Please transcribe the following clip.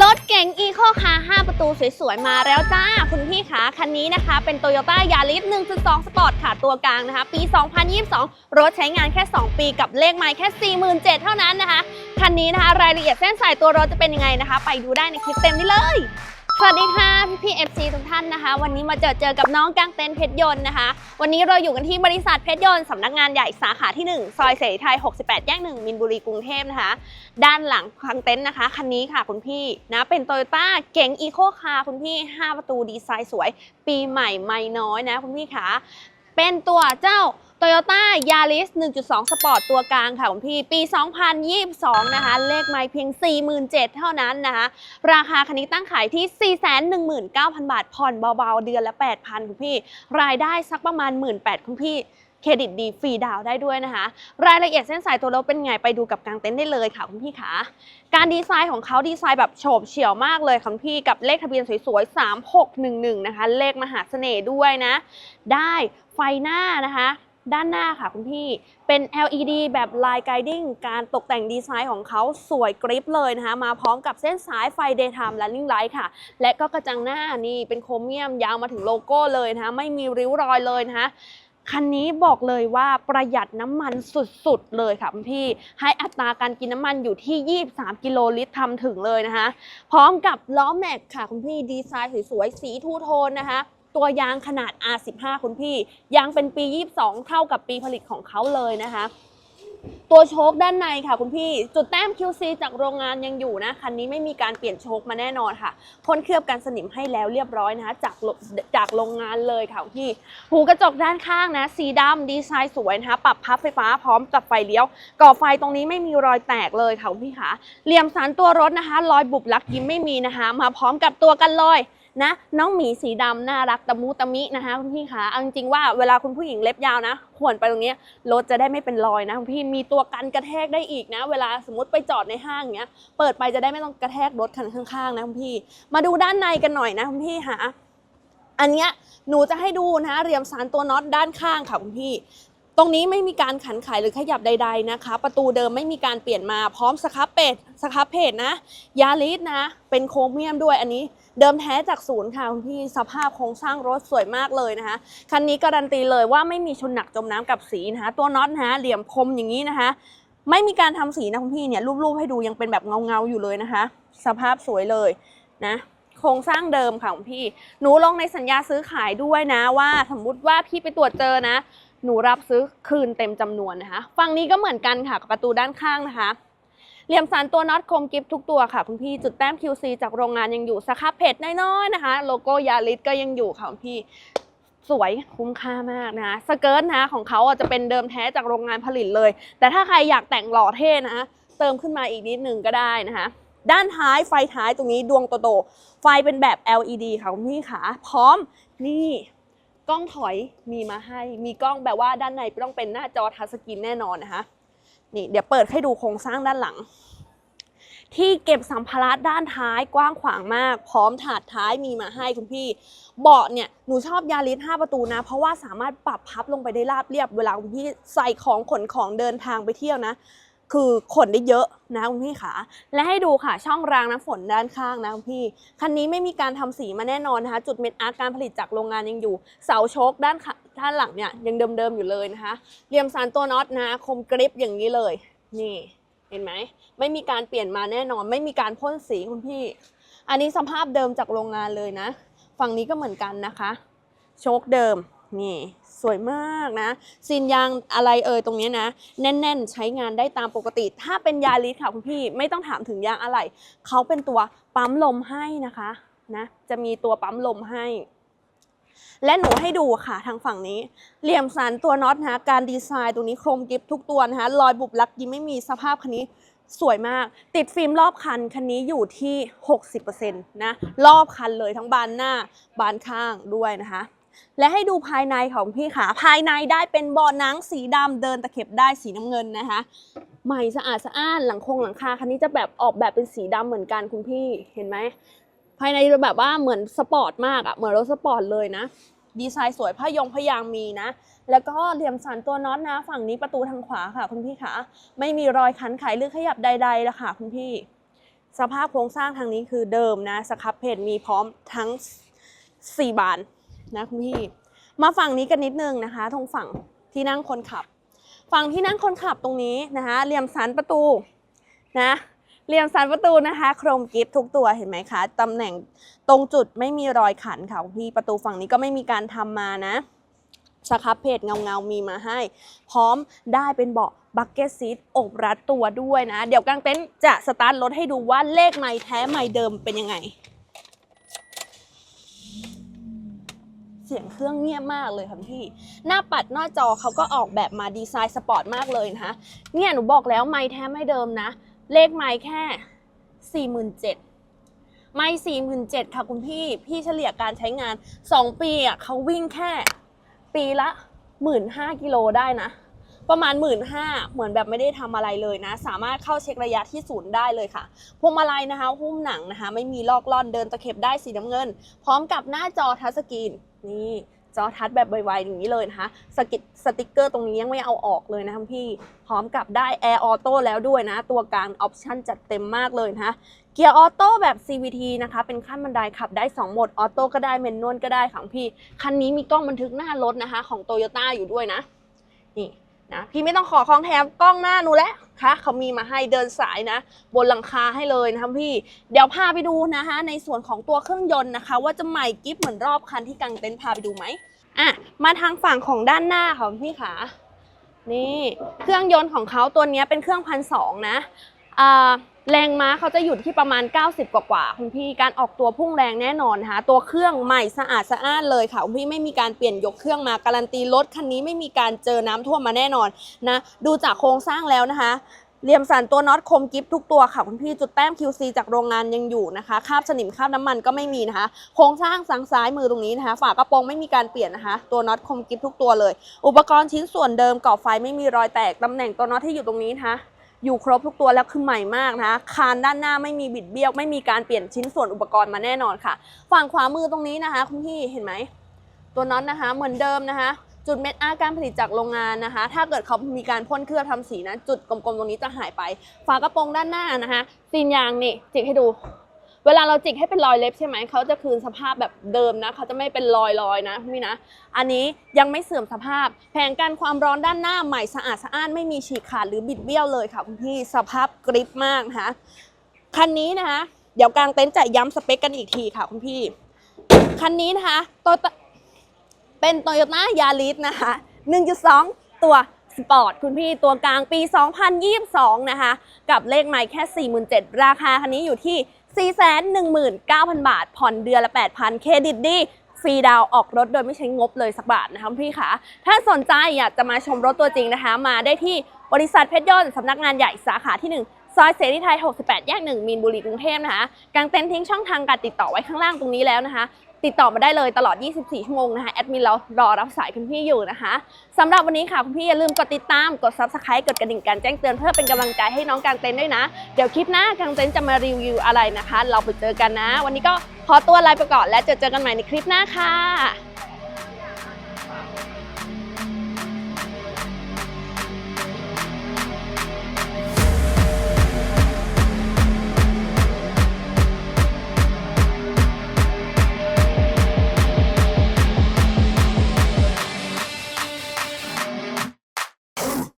รถเก๋งอีโคคาร์5ประตูสวยๆ มาแล้วจ้า คุณพี่คะคันนี้นะคะ เป็น Toyota Yaris 1.2 Sport ค่ะตัวกลางนะคะ ปี 2022 รถใช้งานแค่ 2 ปีกับเลขไมล์แค่ 47,000 เท่านั้นนะคะ คันนี้นะคะ รายละเอียดเส้นสายตัวรถจะเป็นยังไงนะคะ ไปดูได้ในคลิปเต็มนี้เลย สวัสดีค่ะพี่พี่ FC ทุกท่านนะคะ วันนี้มาเจอเจอกับน้องกางเต็นเพชรยนต์นะคะ วันนี้เราอยู่กันที่บริษัทเพชรยนต์สำนักงานใหญ่สาขาที่ 1 ซอยเสรีไทย 68 แยก1มินบุรีกรุงเทพนะคะ ด้านหลังคางเต็นนะคะคันนี้ค่ะคุณพี่นะเป็นโตโยต้าเก๋งอีโคคาร์คุณพี่ 5 ประตูดีไซน์สวย ปีใหม่ไม่น้อยนะคุณพี่คะ เป็นตัวเจ้า Toyota Yaris 1.2 Sport ตัวกลางค่ะคุณพี่ ปี 2022 นะคะ เลขไม้เพียง 47,000 เท่านั้นนะคะ ราคาคันนี้ตั้งขายที่ 419,000 บาท ผ่อนเบาๆ เดือนละ 8,000 คุณพี่ รายได้สักประมาณ 18,000 คุณพี่ เครดิตดีฟรีดาวได้ด้วยนะคะ รายละเอียดเส้นสายตัวรถเป็นไงไปดูกับกางเต็นท์ได้เลยค่ะคุณพี่ขาการดีไซน์ของเขาดีไซน์แบบโฉบเฉี่ยวมากเลยคุณพี่กับเลขทะเบียนสวยๆ 3611 นะคะ เลขมหาเสน่ห์ด้วยนะ ได้ไฟหน้านะคะด้านหน้าค่ะคุณพี่ เป็น LED แบบ Line Guiding การตกแต่งดีไซน์ของเขาสวยกริปเลยนะคะ มาพร้อมกับเส้นสายไฟ Daytime Running Light ค่ะ และก็กระจังหน้านี่เป็นโครเมียมยาวมาถึงโลโก้เลยนะคะ ไม่มีริ้วรอยเลยนะคะ คันนี้บอกเลยว่าประหยัดน้ำมันสุดๆเลยค่ะพี่ ให้อัตราการกินน้ำมันอยู่ที่ 23 กิโลลิตรทำถึงเลยนะคะ พร้อมกับล้อแม็กค่ะคุณพี่ดีไซน์สวยๆ สีทูโทนนะคะ ตัวยางขนาด R15 คุณพี่ ยางเป็นปี 22 เท่ากับปีผลิตของเขาเลยนะคะ ตัวโชคด้านในค่ะคุณพี่ จุดแต้ม QC จากโรงงานยังอยู่นะ คันนี้ไม่มีการเปลี่ยนโชคมาแน่นอนค่ะพ่นเคลือบกันสนิมให้แล้วเรียบร้อยนะคะจากจากโรงงานเลยค่ะคุณพี่ หูกระจกด้านข้างนะ สีดำดีไซน์สวยนะคะ ปรับพับไฟฟ้าพร้อมกับไฟเลี้ยวก่อไฟตรงนี้ไม่มีรอยแตกเลยค่ะคุณพี่คะเหลี่ยมสันตัวรถนะคะ รอยบุบลักยิ้มไม่มีนะคะ มาพร้อมกับตัวกันลอย นะน้องหมีสีดำน่ารักตะมูตะมินะคะคุณพี่คะเอาจริงๆว่าเวลาคุณผู้หญิงเล็บยาวนะขวนไปตรงนี้รถจะได้ไม่เป็นรอยนะคุณพี่มีตัวกันกระแทกได้อีกนะ เวลาสมมติไปจอดในห้างเนี้ยเปิดไปจะได้ไม่ต้องกระแทกรถคันข้างๆนะคุณพี่ มาดูด้านในกันหน่อยนะคุณพี่คะอันเนี้ยหนูจะให้ดูนะเรียมสารตัวน็อตด้านข้างค่ะคุณพี่ ตรงนี้ไม่มีการขันไขหรือขยับใด ๆนะคะ ประตูเดิมไม่มีการเปลี่ยนมาพร้อมสครับเป็ดสครับเพจนะยาลิสนะ เป็นโครเมียมด้วยอันนี้ เดิมแท้จากศูนย์ค่ะคุณพี่สภาพโครงสร้างรถสวยมากเลยนะคะคันนี้การันตีเลยว่าไม่มีชนหนักจมน้ำกับสีนะคะ ตัวน็อตนะคะเหลี่ยมคมอย่างนี้นะคะไม่มีการทำสีนะคุณพี่เนี่ยรูปๆให้ดูยังเป็นแบบเงาๆอยู่เลยนะคะ สภาพสวยเลยนะโครงสร้างเดิมค่ะคุณพี่ หนูลงในสัญญาซื้อขายด้วยนะว่า สมมุติว่าพี่ไปตรวจเจอนะ หนูรับซื้อคืนเต็มจำนวนนะคะฝั่งนี้ก็เหมือนกันค่ะกับประตูด้านข้างนะคะ เหลี่ยมสันตัวน็อตคมกิฟทุกตัวค่ะคุณพี่จุดแต้ม QC จากโรงงานยังอยู่สครับเพจน้อยๆนะคะ โลโก้ยาริสก็ยังอยู่ค่ะคุณพี่สวยคุ้มค่ามากนะะสเกิร์ตนะะของเขาจะเป็นเดิมแท้จากโรงงานผลิตเลย แต่ถ้าใครอยากแต่งหล่อเท่นะเติมขึ้นมาอีกนิดหนึ่งก็ได้นะคะด้านท้ายไฟท้ายตรงนี้ดวงโตๆไฟเป็นแบบ LED ค่ะคุณพี่ขาพร้อมนี่ ล้องถอยมีมาให้ มีกล้องแบบว่าด้านในต้องเป็นหน้าจอทัชสกรีนแน่นอนนะคะนี่เดี๋ยวเปิดให้ดูโครงสร้างด้านหลัง ที่เก็บสัมภาระด้านท้ายกว้างขวางมาก พร้อมถาดท้ายมีมาให้คุณพี่ เบาะเนี่ยหนูชอบยาริส5ประตูนะ เพราะว่าสามารถปรับพับลงไปได้ราบเรียบเวลาคุณพี่ใส่ของขนของเดินทางไปเที่ยวนะ คือขนได้เยอะนะคุณพี่ขาและให้ดูค่ะช่องรางน้ำฝนด้านข้างนะคุณพี่คันนี้ไม่มีการทำสีมาแน่นอนนะคะ จุดเม็ดอาร์ตการผลิตจากโรงงานยังอยู่ เสาโชคด้านข้างด้านหลังเนี่ยยังเดิมๆอยู่เลยนะคะเหลี่ยมสารตัวน็อตนะคมกริปอย่างนี้เลย นี่เห็นไหมไม่มีการเปลี่ยนมาแน่นอน ไม่มีการพ่นสีคุณพี่ อันนี้สภาพเดิมจากโรงงานเลยนะ ฝั่งนี้ก็เหมือนกันนะคะ โชคเดิม นี่สวยมากนะซีนยางอะไรเอ่ยตรงนี้นะ แน่น ๆ ใช้งานได้ตามปกติ ถ้าเป็นยาลิสค่ะคุณพี่ไม่ต้องถามถึงยางอะไรเขาเป็นตัวปั๊มลมให้นะคะนะจะมีตัวปั๊มลมให้ และหนูให้ดูค่ะทางฝั่งนี้ เหลี่ยมสันตัวน็อตนะคะการดีไซน์ตรงนี้โครมกิฟทุกตัวนะคะรอยบุบลักยิ้มไม่มีสภาพคันนี้สวยมาก ติดฟิล์มรอบคัน คันนี้อยู่ที่ 60%นะ รอบคันเลยทั้งบานหน้า บานข้างด้วยนะคะ และให้ดูภายในของพี่ขาภายในได้เป็นเบาะหนังสีดำเดินตะเข็บได้สีน้ำเงินนะคะ ใหม่สะอาดสะอ้านหลังคงหลังคาคันนี้จะแบบออกแบบเป็นสีดำเหมือนกันคุณพี่เห็นไหมภายในแบบว่าเหมือนสปอร์ตมากอะเหมือนรถสปอร์ตเลยนะดีไซน์สวยผ้ายงพยางมีนะ แล้วก็เหลี่ยมสันตัวน็อตนะ ฝั่งนี้ประตูทางขวาค่ะ คุณพี่คะไม่มีรอยขันไขหรือขยับใดๆและค่ะ คุณพี่ สภาพโครงสร้างทางนี้คือเดิมนะสครับเพจมีพร้อมทั้ง 4 บาน นะคุณพี่ มาฝั่งนี้กันนิดนึงนะคะตรงฝั่งที่นั่งคนขับ ฝั่งที่นั่งคนขับตรงนี้นะคะเหลี่ยมสันประตูนะเหลี่ยมสันประตูนะคะโครมกิฟทุกตัวเห็นไหมคะตำแหน่งตรงจุดไม่มีรอยขันค่ะคุณพี่ประตูฝั่งนี้ก็ไม่มีการทำมานะสครับเพจเงาเงาๆมีมาให้ พร้อมได้เป็นเบาะบักเก็ตซีทอบรัดตัวด้วยนะ เดี๋ยวกลางเต็นท์จะสตาร์ทรถให้ดูว่าเลขไม้แท้ไม้เดิมเป็นยังไง สียงเครื่องเงียบมากเลยค่ะพี่หน้าปัดหน้าจอเขาก็ออกแบบมาดีไซน์สปอร์ตมากเลยนะคะเนี่ยหนูบอกแล้วไม้แท้ไม่เดิมนะ เลขไม้แค่47,000ไม้47,000ค่ะคุณพี่พี่เฉลี่ยการใช้งาน2ปีอะเขาวิ่งแค่ ปีละ15,000กิโลได้นะ ประมาณ1 5ื่นห้าเหมือนแบบไม่ได้ทำอะไรเลยนะ สามารถเข้าเช็คระยะที่ศูนย์ได้เลยค่ะพวงมาลัยนะคะหุ้มหนังนะคะ ไม่มีลอกล่อนเดินตะเข็บได้สีน้ำเงิน พร้อมกับหน้าจอทัชสกรีน นี่จอทัชแบบไวๆอย่างนี้เลยนะคะสกิดสติกเกอร์ตรงนี้ยังไม่เอาออกเลยนะคะพี่พร้อมกับได้ Air Auto แล้วด้วยนะ ตัวกลางออปชั่นจัดเต็มมากเลยนะคะเกียร์ออโต้แบบ CVT นะคะ เป็นขั้นบันไดขับได้ 2 โหมด ออโต้ก็ได้เมนนวลก็ได้ค่ะพี่ คันนี้มีกล้องบันทึกหน้ารถนะคะ ของโตโยต้าอยู่ด้วยนะ นี่ นะพี่ไม่ต้องขอของแถมกล้องหน้าหนูแล้วค่ะเขามีมาให้เดินสายนะ บนหลังคาให้เลยนะคะพี่ เดี๋ยวพาไปดูนะคะในส่วนของตัวเครื่องยนต์นะคะ ว่าจะใหม่กิฟเหมือนรอบคันที่กางเต็นท์พาไปดูไหมอะมาทางฝั่งของด้านหน้าค่ะพี่ขานี่เครื่องยนต์ของเขาตัวนี้เป็นเครื่องพันสองนะ แรงม้าเขาจะอยู่ที่ประมาณ 90 กว่ากว่าๆคุณพี่การออกตัวพุ่งแรงแน่นอนนะคะตัวเครื่องใหม่สะอาดสะอ้านเลยค่ะคุณพี่ไม่มีการเปลี่ยนยกเครื่องมาการันตีรถคันนี้ไม่มีการเจอน้ำท่วมมาแน่นอนนะดูจากโครงสร้างแล้วนะคะเหลี่ยมสันตัวน็อตคมกิฟทุกตัวค่ะคุณพี่จุดแต้ม QC จากโรงงานยังอยู่นะคะคาบสนิมคาบน้ำมันก็ไม่มีนะคะ โครงสร้างสังซ้ายมือตรงนี้นะคะ ฝากระโปรงไม่มีการเปลี่ยนนะคะ ตัวน็อตคมกิฟทุกตัวเลย อุปกรณ์ชิ้นส่วนเดิมกรอบไฟไม่มีรอยแตกตำแหน่งตัวน็อตที่อยู่ตรงนี้นะคะ อยู่ครบทุกตัวแล้วคือใหม่มากนะคะคานด้านหน้าไม่มีบิดเบี้ยว ไม่มีการเปลี่ยนชิ้นส่วนอุปกรณ์มาแน่นอนค่ะ ฝั่งขวามือตรงนี้นะคะ คุณพี่เห็นไหมตัวน็อตนะคะ เหมือนเดิมนะคะ จุดเม็ดอาการผลิตจากโรงงานนะคะ ถ้าเกิดเขามีการพ่นเคลือบทำสีนะ จุดกลมๆตรงนี้จะหายไป ฝากระโปรงด้านหน้านะคะซีนยางนี่จิกให้ดู เวลาเราจิกให้เป็นรอยเล็บใช่ไหมเขาจะคืนสภาพแบบเดิมนะเขาจะไม่เป็นรอยรอยนะพี่นะ อันนี้ยังไม่เสื่อมสภาพ แผงกันความร้อนด้านหน้าใหม่สะอาดสะอ้านไม่มีฉีกขาดหรือบิดเบี้ยวเลยค่ะคุณพี่สภาพกริปมากนะคะคันนี้นะคะเดี๋ยวกลางเต็นท์จะย้ำสเปคกันอีกทีค่ะคุณพี่ คันนี้นะคะโตเป็นโตโยต้ายาริสนะคะ 1.2 ตัวสปอร์ตคุณพี่ตัวกลางปี 2022 นะคะ กับเลขไมล์แค่ 47,000ราคาคันนี้อยู่ที่ 419,000 บาท ผ่อนเดือนละ 8,000 เครดิตดีฟรีดาวออกรถโดยไม่ใช้งบเลยสักบาทนะคะพี่คะถ้าสนใจอยากจะมาชมรถตัวจริงนะคะ มาได้ที่บริษัทเพชรยนต์สำนักงานใหญ่สาขาที่ 1ซอยเสรีไทย 68 แยก 1 มีนบุรี กรุงเทพนะคะ กางเต็นท์ทิ้งช่องทางการติดต่อไว้ข้างล่างตรงนี้แล้วนะคะ ติดต่อมาได้เลยตลอด 24 ชั่วโมงนะคะแอดมินเรารอรับสายคุณพี่อยู่นะคะสำหรับวันนี้ค่ะคุณพี่อย่าลืมกดติดตามกด subscribe กดกระดิ่งการแจ้งเตือนเพื่อเป็นกำลังใจให้น้องกางเต็นด้วยนะ เดี๋ยวคลิปหน้ากางเต็นจะมารีวิวอะไรนะคะ เราไปเจอกันนะ วันนี้ก็ขอตัวลาไปก่อนและจะเจอกันใหม่ในคลิปหน้าค่ะ